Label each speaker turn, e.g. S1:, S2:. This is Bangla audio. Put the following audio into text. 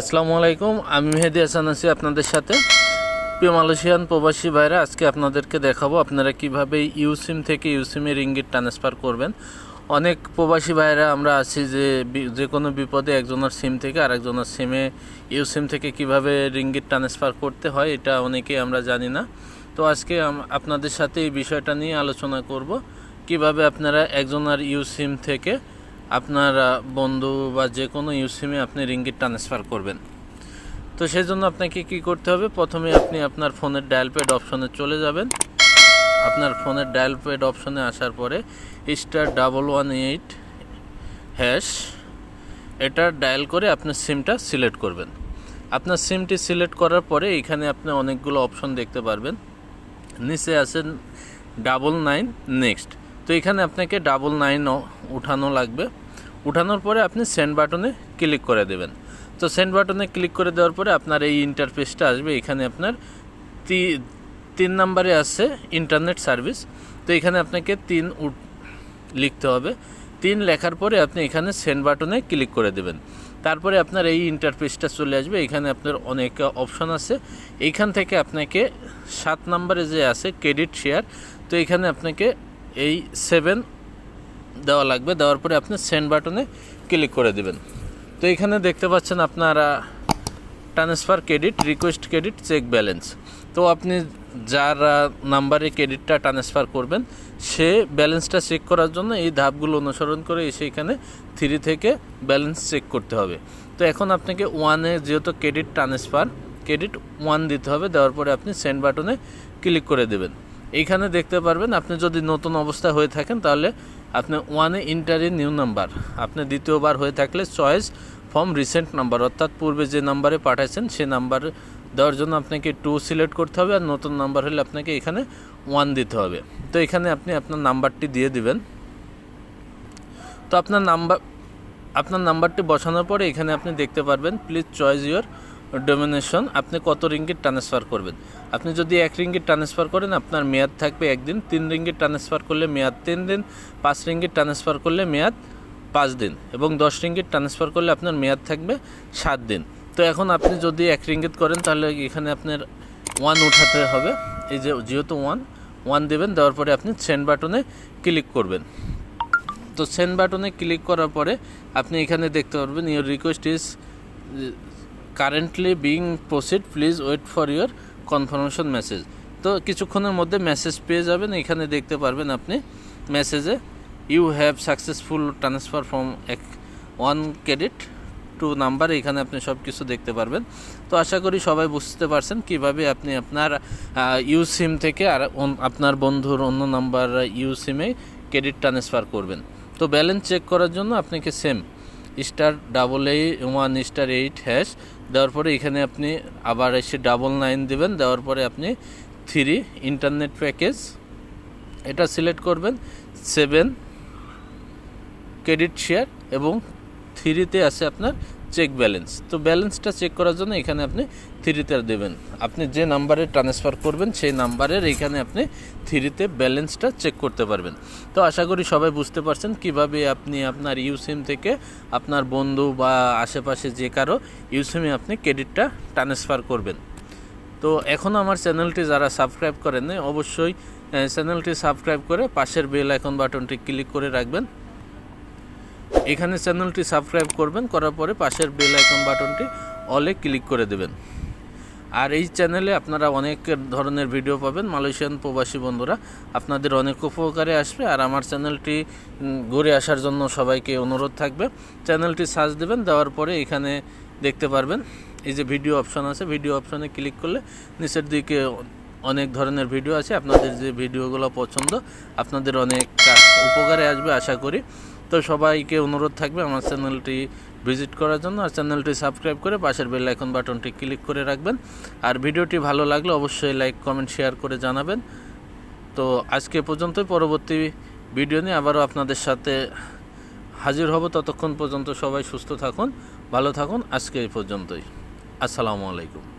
S1: আসসালামু আলাইকুম, আমি মেহেদি হাসান আছি আপনাদের সাথে। প্রিয় মালয়েশিয়ান প্রবাসী ভাইরা, আজকে আপনাদেরকে দেখাবো আপনারা কীভাবে ইউসিম থেকে ইউসিমে রিঙ্গিট ট্রান্সফার করবেন। অনেক প্রবাসী ভাইরা আমরা আছি যে যে কোনো বিপদে একজনের সিম থেকে আরেকজনের সিমে ইউসিম থেকে কীভাবে রিঙ্গিট ট্রান্সফার করতে হয়, এটা অনেকেই আমরা জানি না। তো আজকে আপনাদের সাথে এই বিষয়টা নিয়ে আলোচনা করব, কীভাবে আপনারা একজনের ইউসিম থেকে আপনার বন্ধু বা যে কোনো ইউসিমে আপনি রিঙ্গিট ট্রান্সফার করবেন। তো সেই জন্য আপনাকে কি করতে হবে? প্রথমে আপনি আপনার ফোনের ডায়াল প্যাড অপশনে চলে যাবেন। আপনার ফোনের ডায়াল প্যাড অপশনে আসার পরে star double one eight hash এটা ডায়াল করে আপনার সিমটা সিলেক্ট করবেন। আপনার সিমটি সিলেক্ট করার পরে এখানে আপনি অনেকগুলো অপশন দেখতে পারবেন। নিচে আছেন ডাবল নাইন নেক্সট তো এখানে আপনাকে ডাবল নাইন উঠানো লাগবে। উঠানোর পরে আপনি সেন্ড বাটনে ক্লিক করে দেবেন। তো সেন্ড বাটনে ক্লিক করে দেওয়ার পরে আপনার এই ইন্টারফেসটা আসবে, এখানে আপনার তিন নাম্বারে আছে ইন্টারনেট সার্ভিস তো এখানে আপনাকে তিন লিখতে হবে। তিন লেখার পরে আপনি এখানে সেন্ড বাটনে ক্লিক করে দেবেন। তারপরে আপনার এই ইন্টারফেসটা চলে আসবে, এখানে আপনার অনেক অপশন আছে। এইখান থেকে আপনাকে সাত নাম্বারে যে আছে ক্রেডিট শেয়ার তো এখানে আপনাকে এই সেভেন দেওয়া লাগবে। দেওয়ার পরে আপনি সেন্ড বাটনে ক্লিক করে দেবেন। তো এখানে দেখতে পাচ্ছেন আপনারা transfer credit request credit check balance তো আপনি যার নাম্বারে ক্রেডিটটা ট্রান্সফার করবেন, সে ব্যালেন্সটা চেক করার জন্য এই ধাপগুলো অনুসরণ করে এসে এখানে থ্রি থেকে ব্যালেন্স চেক করতে হবে। তো এখন আপনাকে ওয়ানে যেহেতু ক্রেডিট ট্রান্সফার ক্রেডিট ওয়ান দিতে হবে, দেওয়ার পরে আপনি সেন্ড বাটনে ক্লিক করে দেবেন। এইখানে দেখতে পারবেন, আপনি যদি নতুন অবস্থায় হয়ে থাকেন, তাহলে আপনি ওয়ানে ইন্টারি নিউ নাম্বার আপনি দ্বিতীয়বার হয়ে থাকলে চয়েস ফর্ম রিসেন্ট নাম্বার অর্থাৎ পূর্বে যে নাম্বারে পাঠাইছেন, সে নাম্বার দেওয়ার জন্য আপনাকে টু সিলেক্ট করতে হবে আর নতুন নাম্বার হলে আপনাকে এখানে ওয়ান দিতে হবে। তো এখানে আপনি আপনার নাম্বারটি দিয়ে দিবেন। তো আপনার নাম্বার আপনার নাম্বারটি বসানোর পরে এখানে আপনি দেখতে পারবেন প্লিজ চয়েস ইউর ডোমিনেশন আপনি কত রিঙ্গিট ট্রান্সফার করবেন? আপনি যদি এক রিঙ্গিট ট্রান্সফার করেন, আপনার মেয়াদ থাকবে একদিন, তিন রিঙ্গিট ট্রান্সফার করলে মেয়াদ তিন দিন, পাঁচ রিঙ্গিট ট্রান্সফার করলে মেয়াদ পাঁচ দিন, এবং দশ রিঙ্গিট ট্রান্সফার করলে আপনার মেয়াদ থাকবে সাত দিন। তো এখন আপনি যদি এক রিঙ্গিত করেন, তাহলে এখানে আপনার ওয়ান উঠাতে হবে। এই যে যেহেতু ওয়ান ওয়ান দেবেন, দেওয়ার পরে আপনি সেন্ড বাটনে ক্লিক করবেন। তো সেন্ড বাটনে ক্লিক করার পরে আপনি এখানে দেখতে পারবেন your request is currently being proceed please wait for your confirmation message তো কিছুক্ষণের মধ্যে মেসেজ পেয়ে যাবেন, এখানে দেখতে পারবেন আপনি মেসেজে you have successful transfer from এক ওয়ান ক্রেডিট টু নাম্বার এখানে আপনি সব কিছু দেখতে পারবেন। তো আশা করি সবাই বুঝতে পারছেন কীভাবে আপনি আপনার ইউ সিম থেকে আর আপনার বন্ধুর অন্য নাম্বার ইউ সিমে ক্রেডিট ট্রান্সফার করবেন। তো ব্যালেন্স চেক করার জন্য আপনাকে same star double A one star eight hash দেওয়ার পরে এখানে আপনি আবার এসে ডাবল নাইন দেবেন, দেওয়ার পরে আপনি থ্রি ইন্টারনেট প্যাকেজ এটা সিলেক্ট করবেন সেভেন ক্রেডিট শেয়ার এবং থ্রিতে আছে আপনার চেক ব্যালেন্স তো ব্যালেন্সটা চেক করার জন্য এখানে আপনি থ্রিতে দেবেন। আপনি যে নাম্বারে ট্রান্সফার করবেন, সেই নাম্বারের এখানে আপনি থ্রিতে ব্যালেন্সটা চেক করতে পারবেন। তো আশা করি সবাই বুঝতে পারছেন কীভাবে আপনি আপনার ইউসিম থেকে আপনার বন্ধু বা আশেপাশে যে কারও ইউসিমে আপনি ক্রেডিটটা ট্রান্সফার করবেন। তো এখন আমার চ্যানেলটি যারা সাবস্ক্রাইব করেন অবশ্যই চ্যানেলটি সাবস্ক্রাইব করে পাশের বেল আইকন বাটনটি ক্লিক করে রাখবেন। এখানে চ্যানেলটি সাবস্ক্রাইব করবেন, করার পরে পাশের বেল আইকন বাটনটি অলে ক্লিক করে দেবেন। আর এই চ্যানেলে আপনারা অনেক ধরনের ভিডিও পাবেন। মালয়েশিয়ান প্রবাসী বন্ধুরা, আপনাদের অনেক উপকারে আসবে। আর আমার চ্যানেলটি ঘুরে আসার জন্য সবাইকে অনুরোধ থাকবে। চ্যানেলটি সার্চ দেবেন, দেওয়ার পরে এখানে দেখতে পারবেন। এই যে ভিডিও অপশন আছে, ভিডিও অপশনে ক্লিক করলে নিচের দিকে অনেক ধরনের ভিডিও আছে। আপনাদের যে ভিডিওগুলো পছন্দ, আপনাদের অনেক উপকারে আসবে, আশা করি। তো সবাইকে অনুরোধ থাকবে আমার চ্যানেলটি ভিজিট করার জন্য আর চ্যানেলটি সাবস্ক্রাইব করে পাশের বেল আইকন বাটনটি ক্লিক করে রাখবেন। আর ভিডিওটি ভালো লাগলে অবশ্যই লাইক, কমেন্ট, শেয়ার করে জানাবেন। তো আজকে পর্যন্তই। পরবর্তী ভিডিও নিয়ে আবারও আপনাদের সাথে হাজির হব। ততক্ষণ পর্যন্ত সবাই সুস্থ থাকুন, ভালো থাকুন। আজকে এই পর্যন্তই। আসসালামু আলাইকুম।